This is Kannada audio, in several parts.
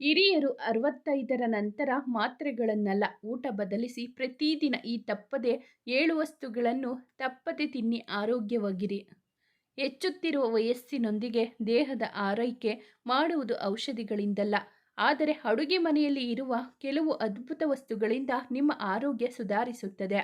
ಹಿರಿಯರು ಅರವತ್ತೈದರ ನಂತರ ಮಾತ್ರೆಗಳನ್ನಲ್ಲ, ಊಟ ಬದಲಿಸಿ ಪ್ರತಿದಿನ ಈ ತಪ್ಪದೆ ಏಳು ವಸ್ತುಗಳನ್ನು ತಪ್ಪದೆ ತಿನ್ನಿ, ಆರೋಗ್ಯವಾಗಿರಿ. ಹೆಚ್ಚುತ್ತಿರುವ ವಯಸ್ಸಿನೊಂದಿಗೆ ದೇಹದ ಆರೈಕೆ ಮಾಡುವುದು ಔಷಧಿಗಳಿಂದಲ್ಲ, ಆದರೆ ಅಡುಗೆ ಮನೆಯಲ್ಲಿ ಇರುವ ಕೆಲವು ಅದ್ಭುತ ವಸ್ತುಗಳಿಂದ ನಿಮ್ಮ ಆರೋಗ್ಯ ಸುಧಾರಿಸುತ್ತದೆ.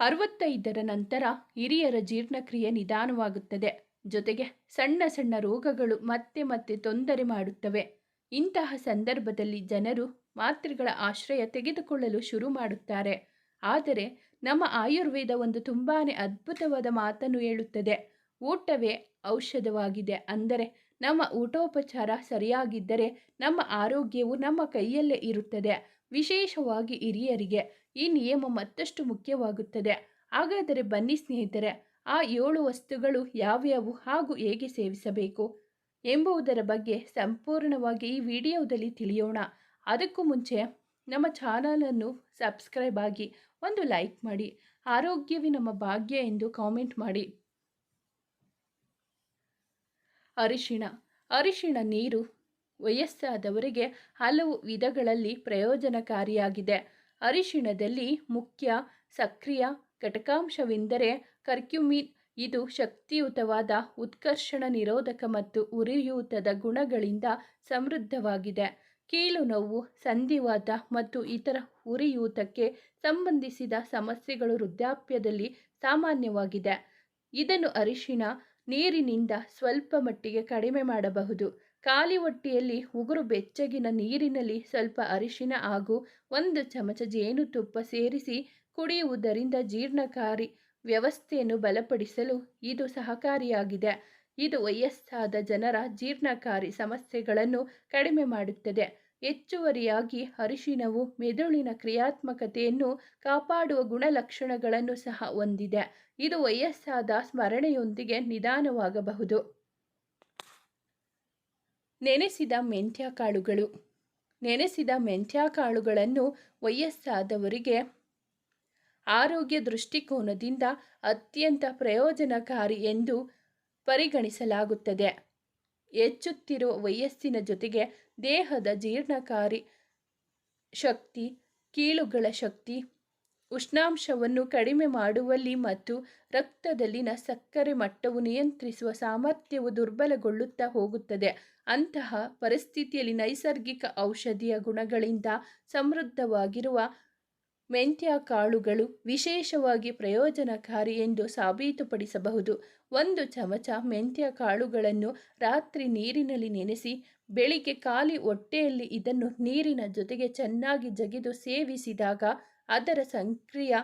ಅರವತ್ತೈದರ ನಂತರ ಹಿರಿಯರ ಜೀರ್ಣಕ್ರಿಯೆ ನಿಧಾನವಾಗುತ್ತದೆ. ಜೊತೆಗೆ ಸಣ್ಣ ಸಣ್ಣ ರೋಗಗಳು ಮತ್ತೆ ಮತ್ತೆ ತೊಂದರೆ ಮಾಡುತ್ತವೆ. ಇಂತಹ ಸಂದರ್ಭದಲ್ಲಿ ಜನರು ಮಾತ್ರೆಗಳ ಆಶ್ರಯ ತೆಗೆದುಕೊಳ್ಳಲು ಶುರು ಮಾಡುತ್ತಾರೆ. ಆದರೆ ನಮ್ಮ ಆಯುರ್ವೇದ ಒಂದು ತುಂಬಾ ಅದ್ಭುತವಾದ ಮಾತನ್ನು ಹೇಳುತ್ತದೆ. ಊಟವೇ ಔಷಧವಾಗಿದೆ. ಅಂದರೆ ನಮ್ಮ ಊಟೋಪಚಾರ ಸರಿಯಾಗಿದ್ದರೆ ನಮ್ಮ ಆರೋಗ್ಯವು ನಮ್ಮ ಕೈಯಲ್ಲೇ ಇರುತ್ತದೆ. ವಿಶೇಷವಾಗಿ ಹಿರಿಯರಿಗೆ ಈ ನಿಯಮ ಮತ್ತಷ್ಟು ಮುಖ್ಯವಾಗುತ್ತದೆ. ಹಾಗಾದರೆ ಬನ್ನಿ ಸ್ನೇಹಿತರೆ ಆ ಏಳು ವಸ್ತುಗಳು ಯಾವ್ಯಾವು ಹಾಗೂ ಹೇಗೆ ಸೇವಿಸಬೇಕು ಎಂಬುದರ ಬಗ್ಗೆ ಸಂಪೂರ್ಣವಾಗಿ ಈ ವಿಡಿಯೋದಲ್ಲಿ ತಿಳಿಯೋಣ. ಅದಕ್ಕೂ ಮುಂಚೆ ನಮ್ಮ ಚಾನಲನ್ನು ಸಬ್ಸ್ಕ್ರೈಬ್ ಆಗಿ ಒಂದು ಲೈಕ್ ಮಾಡಿ, ಆರೋಗ್ಯವೇ ನಮ್ಮ ಭಾಗ್ಯ ಎಂದು ಕಾಮೆಂಟ್ ಮಾಡಿ. ಅರಿಶಿಣ. ಅರಿಶಿಣ ನೀರು ವಯಸ್ಸಾದವರಿಗೆ ಹಲವು ವಿಧಗಳಲ್ಲಿ ಪ್ರಯೋಜನಕಾರಿಯಾಗಿದೆ. ಅರಿಶಿಣದಲ್ಲಿ ಮುಖ್ಯ ಸಕ್ರಿಯ ಘಟಕಾಂಶವೆಂದರೆ ಕರ್ಕ್ಯುಮಿನ್. ಇದು ಶಕ್ತಿಯುತವಾದ ಉತ್ಕರ್ಷಣ ನಿರೋಧಕ ಮತ್ತು ಉರಿಯೂತದ ಗುಣಗಳಿಂದ ಸಮೃದ್ಧವಾಗಿದೆ. ಕೀಲು ನೋವು, ಸಂಧಿವಾತ ಮತ್ತು ಇತರ ಉರಿಯೂತಕ್ಕೆ ಸಂಬಂಧಿಸಿದ ಸಮಸ್ಯೆಗಳು ವೃದ್ಧಾಪ್ಯದಲ್ಲಿ ಸಾಮಾನ್ಯವಾಗಿದೆ. ಇದನ್ನು ಅರಿಶಿನ ನೀರಿನಿಂದ ಸ್ವಲ್ಪ ಮಟ್ಟಿಗೆ ಕಡಿಮೆ ಮಾಡಬಹುದು. ಖಾಲಿ ಹೊಟ್ಟೆಯಲ್ಲಿ ಉಗುರು ಬೆಚ್ಚಗಿನ ನೀರಿನಲ್ಲಿ ಸ್ವಲ್ಪ ಅರಿಶಿನ ಹಾಗೂ ಒಂದು ಚಮಚ ಜೇನುತುಪ್ಪ ಸೇರಿಸಿ ಕುಡಿಯುವುದರಿಂದ ಜೀರ್ಣಕಾರಿ ವ್ಯವಸ್ಥೆಯನ್ನು ಬಲಪಡಿಸಲು ಇದು ಸಹಕಾರಿಯಾಗಿದೆ. ಇದು ವಯಸ್ಸಾದ ಜನರ ಜೀರ್ಣಕಾರಿ ಸಮಸ್ಯೆಗಳನ್ನು ಕಡಿಮೆ ಮಾಡುತ್ತದೆ. ಹೆಚ್ಚುವರಿಯಾಗಿ ಅರಿಶಿನವು ಮೆದುಳಿನ ಕ್ರಿಯಾತ್ಮಕತೆಯನ್ನು ಕಾಪಾಡುವ ಗುಣಲಕ್ಷಣಗಳನ್ನು ಸಹ ಹೊಂದಿದೆ. ಇದು ವಯಸ್ಸಾದ ಸ್ಮರಣೆಯೊಂದಿಗೆ ನಿಧಾನವಾಗಬಹುದು. ನೆನೆಸಿದ ಮೆಂತ್ಯ ಕಾಳುಗಳು ನೆನೆಸಿದ ಮೆಂತ್ಯ ಕಾಳುಗಳನ್ನು ವಯಸ್ಸಾದವರಿಗೆ ಆರೋಗ್ಯ ದೃಷ್ಟಿಕೋನದಿಂದ ಅತ್ಯಂತ ಪ್ರಯೋಜನಕಾರಿ ಎಂದು ಪರಿಗಣಿಸಲಾಗುತ್ತದೆ. ಹೆಚ್ಚುತ್ತಿರುವ ವಯಸ್ಸಿನ ಜೊತೆಗೆ ದೇಹದ ಜೀರ್ಣಕಾರಿ ಶಕ್ತಿ ಕೀಳುಗಳ ಶಕ್ತಿ, ಉಷ್ಣಾಂಶವನ್ನು ಕಡಿಮೆ ಮಾಡುವಲ್ಲಿ ಮತ್ತು ರಕ್ತದಲ್ಲಿನ ಸಕ್ಕರೆ ಮಟ್ಟವು ನಿಯಂತ್ರಿಸುವ ಸಾಮರ್ಥ್ಯವು ದುರ್ಬಲಗೊಳ್ಳುತ್ತಾ ಹೋಗುತ್ತದೆ. ಅಂತಹ ಪರಿಸ್ಥಿತಿಯಲ್ಲಿ ನೈಸರ್ಗಿಕ ಔಷಧಿಯ ಗುಣಗಳಿಂದ ಸಮೃದ್ಧವಾಗಿರುವ ಮೆಂತ್ಯ ಕಾಳುಗಳು ವಿಶೇಷವಾಗಿ ಪ್ರಯೋಜನಕಾರಿ ಎಂದು ಸಾಬೀತುಪಡಿಸಬಹುದು. ಒಂದು ಚಮಚ ಮೆಂತ್ಯ ಕಾಳುಗಳನ್ನು ರಾತ್ರಿ ನೀರಿನಲ್ಲಿ ನೆನೆಸಿ, ಬೆಳಿಗ್ಗೆ ಖಾಲಿ ಹೊಟ್ಟೆಯಲ್ಲಿ ಇದನ್ನು ನೀರಿನ ಜೊತೆಗೆ ಚೆನ್ನಾಗಿ ಜಗಿದು ಸೇವಿಸಿದಾಗ ಅದರ ಸಂಕ್ರಿಯ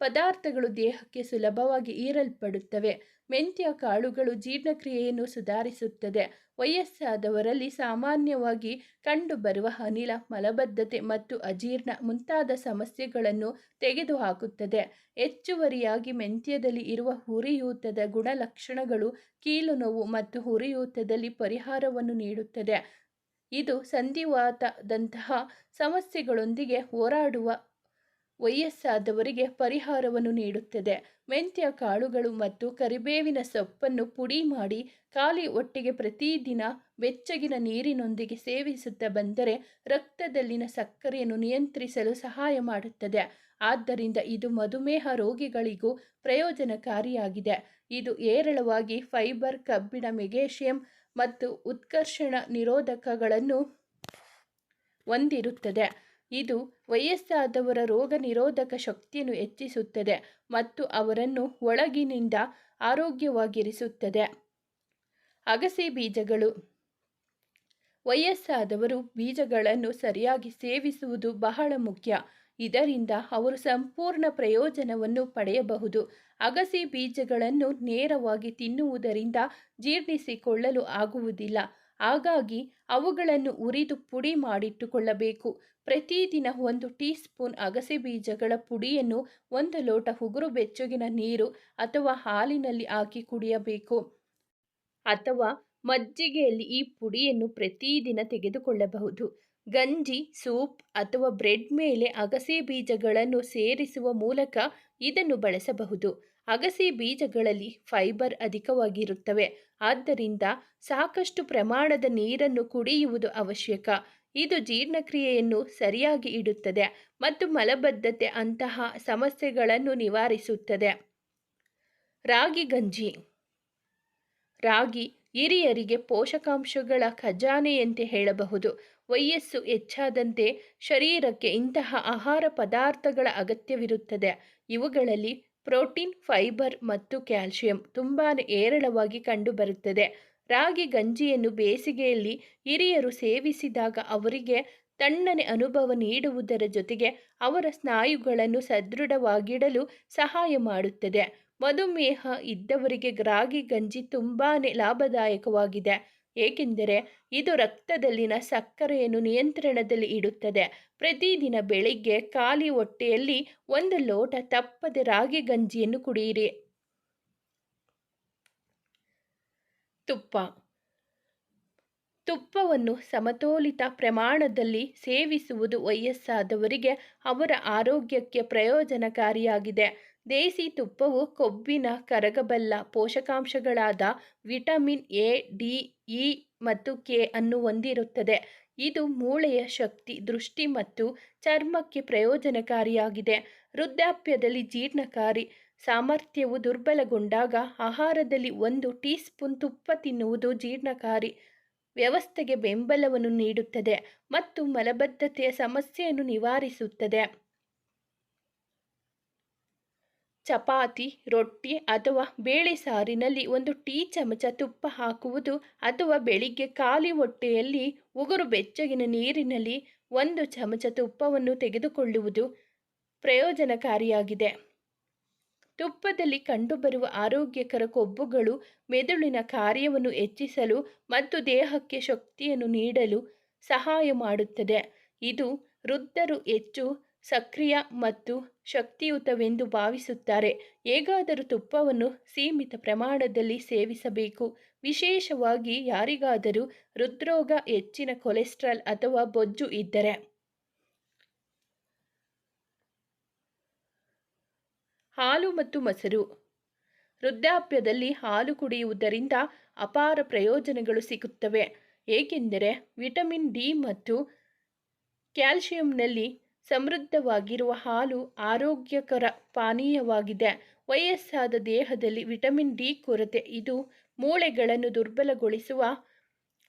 ಪದಾರ್ಥಗಳು ದೇಹಕ್ಕೆ ಸುಲಭವಾಗಿ ಹೀರಲ್ಪಡುತ್ತವೆ. ಮೆಂತ್ಯ ಕಾಳುಗಳು ಜೀರ್ಣಕ್ರಿಯೆಯನ್ನು ಸುಧಾರಿಸುತ್ತದೆ. ವಯಸ್ಸಾದವರಲ್ಲಿ ಸಾಮಾನ್ಯವಾಗಿ ಕಂಡುಬರುವ ಅನಿಲ, ಮಲಬದ್ಧತೆ ಮತ್ತು ಅಜೀರ್ಣ ಮುಂತಾದ ಸಮಸ್ಯೆಗಳನ್ನು ತೆಗೆದುಹಾಕುತ್ತದೆ. ಹೆಚ್ಚುವರಿಯಾಗಿ ಮೆಂತ್ಯದಲ್ಲಿ ಇರುವ ಹುರಿಯೂತದ ಗುಣಲಕ್ಷಣಗಳು ಕೀಲು ನೋವು ಮತ್ತು ಹುರಿಯೂತದಲ್ಲಿ ಪರಿಹಾರವನ್ನು ನೀಡುತ್ತದೆ. ಇದು ಸಂಧಿವಾತದಂತಹ ಸಮಸ್ಯೆಗಳೊಂದಿಗೆ ಹೋರಾಡುವ ವಯಸ್ಸಾದವರಿಗೆ ಪರಿಹಾರವನ್ನು ನೀಡುತ್ತದೆ. ಮೆಂತ್ಯ ಕಾಳುಗಳು ಮತ್ತು ಕರಿಬೇವಿನ ಸೊಪ್ಪನ್ನು ಪುಡಿ ಮಾಡಿ ಖಾಲಿ ಒಟ್ಟಿಗೆ ಪ್ರತಿದಿನ ಬೆಚ್ಚಗಿನ ನೀರಿನೊಂದಿಗೆ ಸೇವಿಸುತ್ತಾ ಬಂದರೆ ರಕ್ತದಲ್ಲಿನ ಸಕ್ಕರೆಯನ್ನು ನಿಯಂತ್ರಿಸಲು ಸಹಾಯ ಮಾಡುತ್ತದೆ. ಆದ್ದರಿಂದ ಇದು ಮಧುಮೇಹ ರೋಗಿಗಳಿಗೂ ಪ್ರಯೋಜನಕಾರಿಯಾಗಿದೆ. ಇದು ಏರಳವಾಗಿ ಫೈಬರ್, ಕಬ್ಬಿಣ ಮೆಗೇಷಿಯಂ ಮತ್ತು ಉತ್ಕರ್ಷಣ ನಿರೋಧಕಗಳನ್ನು ಹೊಂದಿರುತ್ತದೆ. ಇದು ವಯಸ್ಸಾದವರ ರೋಗ ನಿರೋಧಕ ಶಕ್ತಿಯನ್ನು ಹೆಚ್ಚಿಸುತ್ತದೆ ಮತ್ತು ಅವರನ್ನು ಒಳಗಿನಿಂದ ಆರೋಗ್ಯವಾಗಿರಿಸುತ್ತದೆ. ಅಗಸೆ ಬೀಜಗಳು. ವಯಸ್ಸಾದವರು ಬೀಜಗಳನ್ನು ಸರಿಯಾಗಿ ಸೇವಿಸುವುದು ಬಹಳ ಮುಖ್ಯ. ಇದರಿಂದ ಅವರು ಸಂಪೂರ್ಣ ಪ್ರಯೋಜನವನ್ನು ಪಡೆಯಬಹುದು. ಅಗಸೆ ಬೀಜಗಳನ್ನು ನೇರವಾಗಿ ತಿನ್ನುವುದರಿಂದ ಜೀರ್ಣಿಸಿಕೊಳ್ಳಲು ಆಗುವುದಿಲ್ಲ. ಹಾಗಾಗಿ ಅವುಗಳನ್ನು ಉರಿದು ಪುಡಿ ಮಾಡಿಟ್ಟುಕೊಳ್ಳಬೇಕು. ಪ್ರತಿದಿನ ಒಂದು ಟೀ ಸ್ಪೂನ್ ಅಗಸೆ ಬೀಜಗಳ ಪುಡಿಯನ್ನು ಒಂದು ಲೋಟ ಉಗುರು ಬೆಚ್ಚಗಿನ ನೀರು ಅಥವಾ ಹಾಲಿನಲ್ಲಿ ಹಾಕಿ ಕುಡಿಯಬೇಕು. ಅಥವಾ ಮಜ್ಜಿಗೆಯಲ್ಲಿ ಈ ಪುಡಿಯನ್ನು ಪ್ರತಿದಿನ ತೆಗೆದುಕೊಳ್ಳಬಹುದು. ಗಂಜಿ, ಸೂಪ್ ಅಥವಾ ಬ್ರೆಡ್ ಮೇಲೆ ಅಗಸೆ ಬೀಜಗಳನ್ನು ಸೇರಿಸುವ ಮೂಲಕ ಇದನ್ನು ಬಳಸಬಹುದು. ಅಗಸೆ ಬೀಜಗಳಲ್ಲಿ ಫೈಬರ್ ಅಧಿಕವಾಗಿರುತ್ತವೆ. ಆದ್ದರಿಂದ ಸಾಕಷ್ಟು ಪ್ರಮಾಣದ ನೀರನ್ನು ಕುಡಿಯುವುದು ಅವಶ್ಯಕ. ಇದು ಜೀರ್ಣಕ್ರಿಯೆಯನ್ನು ಸರಿಯಾಗಿ ಇಡುತ್ತದೆ ಮತ್ತು ಮಲಬದ್ಧತೆ ಅಂತಹ ಸಮಸ್ಯೆಗಳನ್ನು ನಿವಾರಿಸುತ್ತದೆ. ರಾಗಿ ಗಂಜಿ. ರಾಗಿ ಹಿರಿಯರಿಗೆ ಪೋಷಕಾಂಶಗಳ ಖಜಾನೆಯಂತೆ ಹೇಳಬಹುದು. ವಯಸ್ಸು ಹೆಚ್ಚಾದಂತೆ ಶರೀರಕ್ಕೆ ಇಂತಹ ಆಹಾರ ಪದಾರ್ಥಗಳ ಅಗತ್ಯವಿರುತ್ತದೆ. ಇವುಗಳಲ್ಲಿ ಪ್ರೋಟೀನ್, ಫೈಬರ್ ಮತ್ತು ಕ್ಯಾಲ್ಸಿಯಂ ತುಂಬಾ ಹೇರಳವಾಗಿ ಕಂಡುಬರುತ್ತದೆ. ರಾಗಿ ಗಂಜಿಯನ್ನು ಬೇಸಿಗೆಯಲ್ಲಿ ಹಿರಿಯರು ಸೇವಿಸಿದಾಗ ಅವರಿಗೆ ತಣ್ಣನೆ ಅನುಭವ ನೀಡುವುದರ ಜೊತೆಗೆ ಅವರ ಸ್ನಾಯುಗಳನ್ನು ಸದೃಢವಾಗಿಡಲು ಸಹಾಯ ಮಾಡುತ್ತದೆ. ಮಧುಮೇಹ ಇದ್ದವರಿಗೆ ರಾಗಿ ಗಂಜಿ ತುಂಬಾ ಲಾಭದಾಯಕವಾಗಿದೆ. ಏಕೆಂದರೆ ಇದು ರಕ್ತದಲ್ಲಿನ ಸಕ್ಕರೆಯನ್ನು ನಿಯಂತ್ರಣದಲ್ಲಿ ಇಡುತ್ತದೆ. ಪ್ರತಿದಿನ ಬೆಳಿಗ್ಗೆ ಖಾಲಿ ಹೊಟ್ಟೆಯಲ್ಲಿ ಒಂದು ಲೋಟ ತಪ್ಪದೆ ರಾಗಿ ಗಂಜಿಯನ್ನು ಕುಡಿಯಿರಿ. ತುಪ್ಪ. ತುಪ್ಪವನ್ನು ಸಮತೋಲಿತ ಪ್ರಮಾಣದಲ್ಲಿ ಸೇವಿಸುವುದು ವಯಸ್ಸಾದವರಿಗೆ ಅವರ ಆರೋಗ್ಯಕ್ಕೆ ಪ್ರಯೋಜನಕಾರಿಯಾಗಿದೆ. ದೇಸಿ ತುಪ್ಪವು ಕೊಬ್ಬಿನ ಕರಗಬಲ್ಲ ಪೋಷಕಾಂಶಗಳಾದ ವಿಟಮಿನ್ ಎ, ಡಿ, ಇ ಮತ್ತು ಕೆ ಅನ್ನು ಹೊಂದಿರುತ್ತದೆ. ಇದು ಮೂಳೆಯ ಶಕ್ತಿ, ದೃಷ್ಟಿ ಮತ್ತು ಚರ್ಮಕ್ಕೆ ಪ್ರಯೋಜನಕಾರಿಯಾಗಿದೆ. ವೃದ್ಧಾಪ್ಯದಲ್ಲಿ ಜೀರ್ಣಕಾರಿ ಸಾಮರ್ಥ್ಯವು ದುರ್ಬಲಗೊಂಡಾಗ ಆಹಾರದಲ್ಲಿ ಒಂದು ಟೀ ಸ್ಪೂನ್ ತುಪ್ಪ ತಿನ್ನುವುದು ಜೀರ್ಣಕಾರಿ ವ್ಯವಸ್ಥೆಗೆ ಬೆಂಬಲವನ್ನು ನೀಡುತ್ತದೆ ಮತ್ತು ಮಲಬದ್ಧತೆಯ ಸಮಸ್ಯೆಯನ್ನು ನಿವಾರಿಸುತ್ತದೆ. ಚಪಾತಿ, ರೊಟ್ಟಿ ಅಥವಾ ಬೇಳೆ ಸಾರಿನಲ್ಲಿ ಒಂದು ಟೀ ಚಮಚ ತುಪ್ಪ ಹಾಕುವುದು ಅಥವಾ ಬೆಳಿಗ್ಗೆ ಖಾಲಿ ಹೊಟ್ಟೆಯಲ್ಲಿ ಉಗುರು ಬೆಚ್ಚಗಿನ ನೀರಿನಲ್ಲಿ ಒಂದು ಚಮಚ ತುಪ್ಪವನ್ನು ತೆಗೆದುಕೊಳ್ಳುವುದು ಪ್ರಯೋಜನಕಾರಿಯಾಗಿದೆ. ತುಪ್ಪದಲ್ಲಿ ಕಂಡುಬರುವ ಆರೋಗ್ಯಕರ ಕೊಬ್ಬುಗಳು ಮೆದುಳಿನ ಕಾರ್ಯವನ್ನು ಹೆಚ್ಚಿಸಲು ಮತ್ತು ದೇಹಕ್ಕೆ ಶಕ್ತಿಯನ್ನು ನೀಡಲು ಸಹಾಯ ಮಾಡುತ್ತದೆ. ಇದು ವೃದ್ಧರು ಹೆಚ್ಚು ಸಕ್ರಿಯ ಮತ್ತು ಶಕ್ತಿಯುತವೆಂದು ಭಾವಿಸುತ್ತಾರೆ. ಹೇಗಾದರೂ ತುಪ್ಪವನ್ನು ಸೀಮಿತ ಪ್ರಮಾಣದಲ್ಲಿ ಸೇವಿಸಬೇಕು. ವಿಶೇಷವಾಗಿ ಯಾರಿಗಾದರೂ ಹೃದ್ರೋಗ, ಹೆಚ್ಚಿನ ಕೊಲೆಸ್ಟ್ರಾಲ್ ಅಥವಾ ಬೊಜ್ಜು ಇದ್ದರೆ. ಹಾಲು ಮತ್ತು ಮೊಸರು. ವೃದ್ಧಾಪ್ಯದಲ್ಲಿ ಹಾಲು ಕುಡಿಯುವುದರಿಂದ ಅಪಾರ ಪ್ರಯೋಜನಗಳು ಸಿಗುತ್ತವೆ. ಏಕೆಂದರೆ ವಿಟಮಿನ್ ಡಿ ಮತ್ತು ಕ್ಯಾಲ್ಸಿಯಂನಲ್ಲಿ ಸಮೃದ್ಧವಾಗಿರುವ ಹಾಲು ಆರೋಗ್ಯಕರ ಪಾನೀಯವಾಗಿದೆ. ವಯಸ್ಸಾದ ದೇಹದಲ್ಲಿ ವಿಟಮಿನ್ ಡಿ ಕೊರತೆ. ಇದು ಮೂಳೆಗಳನ್ನು ದುರ್ಬಲಗೊಳಿಸುವ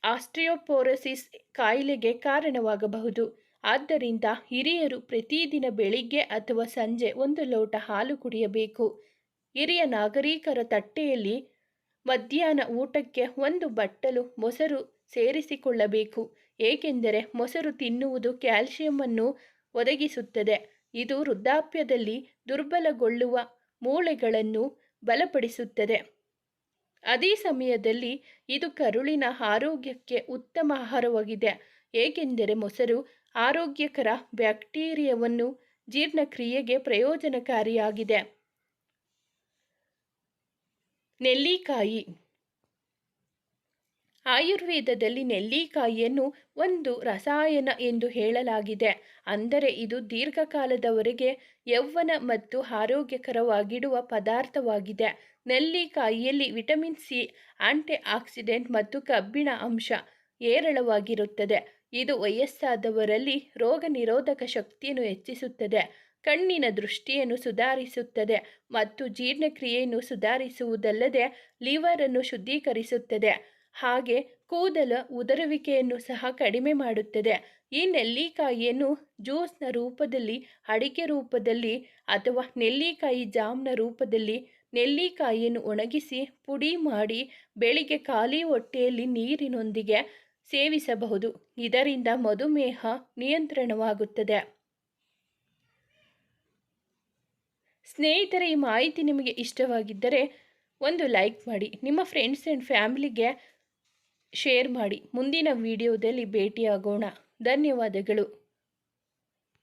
ಆಸ್ಟ್ರಿಯೋಪೋರೋಸಿಸ್ ಕಾಯಿಲೆಗೆ ಕಾರಣವಾಗಬಹುದು. ಆದ್ದರಿಂದ ಹಿರಿಯರು ಪ್ರತಿದಿನ ಬೆಳಿಗ್ಗೆ ಅಥವಾ ಸಂಜೆ ಒಂದು ಲೋಟ ಹಾಲು ಕುಡಿಯಬೇಕು. ಹಿರಿಯ ನಾಗರಿಕರ ತಟ್ಟೆಯಲ್ಲಿ ಮಧ್ಯಾಹ್ನ ಊಟಕ್ಕೆ ಒಂದು ಬಟ್ಟಲು ಮೊಸರು ಸೇರಿಸಿಕೊಳ್ಳಬೇಕು. ಏಕೆಂದರೆ ಮೊಸರು ತಿನ್ನುವುದು ಕ್ಯಾಲ್ಸಿಯಮನ್ನು ಒದಗಿಸುತ್ತದೆ. ಇದು ವೃದ್ಧಾಪ್ಯದಲ್ಲಿ ದುರ್ಬಲಗೊಳ್ಳುವ ಮೂಳೆಗಳನ್ನು ಬಲಪಡಿಸುತ್ತದೆ. ಅದೇ ಸಮಯದಲ್ಲಿ ಇದು ಕರುಳಿನ ಆರೋಗ್ಯಕ್ಕೆ ಉತ್ತಮ ಆಹಾರವಾಗಿದೆ. ಏಕೆಂದರೆ ಮೊಸರು ಆರೋಗ್ಯಕರ ಬ್ಯಾಕ್ಟೀರಿಯಾವನ್ನು ಜೀರ್ಣಕ್ರಿಯೆಗೆ ಪ್ರಯೋಜನಕಾರಿಯಾಗಿದೆ. ನೆಲ್ಲಿಕಾಯಿ. ಆಯುರ್ವೇದದಲ್ಲಿ ನೆಲ್ಲಿಕಾಯಿಯನ್ನು ಒಂದು ರಸಾಯನ ಎಂದು ಹೇಳಲಾಗಿದೆ. ಅಂದರೆ ಇದು ದೀರ್ಘಕಾಲದವರೆಗೆ ಯೌವನ ಮತ್ತು ಆರೋಗ್ಯಕರವಾಗಿಡುವ ಪದಾರ್ಥವಾಗಿದೆ. ನೆಲ್ಲಿಕಾಯಿಯಲ್ಲಿ ವಿಟಮಿನ್ ಸಿ ಆಂಟಿ ಆಕ್ಸಿಡೆಂಟ್ ಮತ್ತು ಕಬ್ಬಿಣ ಅಂಶ ಏರಳವಾಗಿರುತ್ತದೆ ಇದು ವಯಸ್ಸಾದವರಲ್ಲಿ ರೋಗ ನಿರೋಧಕ ಶಕ್ತಿಯನ್ನು ಹೆಚ್ಚಿಸುತ್ತದೆ. ಕಣ್ಣಿನ ದೃಷ್ಟಿಯನ್ನು ಸುಧಾರಿಸುತ್ತದೆ ಮತ್ತು ಜೀರ್ಣಕ್ರಿಯೆಯನ್ನು ಸುಧಾರಿಸುವುದಲ್ಲದೆ ಲಿವರನ್ನು ಶುದ್ಧೀಕರಿಸುತ್ತದೆ. ಹಾಗೆ ಕೂದಲ ಉದರುವಿಕೆಯನ್ನು ಸಹ ಕಡಿಮೆ ಮಾಡುತ್ತದೆ. ಈ ನೆಲ್ಲಿಕಾಯಿಯನ್ನು ಜ್ಯೂಸ್ನ ರೂಪದಲ್ಲಿ, ಅಡಿಕೆ ರೂಪದಲ್ಲಿ ಅಥವಾ ನೆಲ್ಲಿಕಾಯಿ ಜಾಮ್ನ ರೂಪದಲ್ಲಿ ನೆಲ್ಲಿಕಾಯಿಯನ್ನು ಒಣಗಿಸಿ ಪುಡಿ ಮಾಡಿ ಬೆಳಿಗ್ಗೆ ಖಾಲಿ ಹೊಟ್ಟೆಯಲ್ಲಿ ನೀರಿನೊಂದಿಗೆ ಸೇವಿಸಬಹುದು. ಇದರಿಂದ ಮಧುಮೇಹ ನಿಯಂತ್ರಣವಾಗುತ್ತದೆ. ಸ್ನೇಹಿತರೆ, ಈ ಮಾಹಿತಿ ನಿಮಗೆ ಇಷ್ಟವಾಗಿದ್ದರೆ ಒಂದು ಲೈಕ್ ಮಾಡಿ. ನಿಮ್ಮ ಫ್ರೆಂಡ್ಸ್ ಆ್ಯಂಡ್ ಫ್ಯಾಮಿಲಿಗೆ ಶೇರ್ ಮಾಡಿ. ಮುಂದಿನ ವಿಡಿಯೋದಲ್ಲಿ ಭೇಟಿಯಾಗೋಣ. ಧನ್ಯವಾದಗಳು.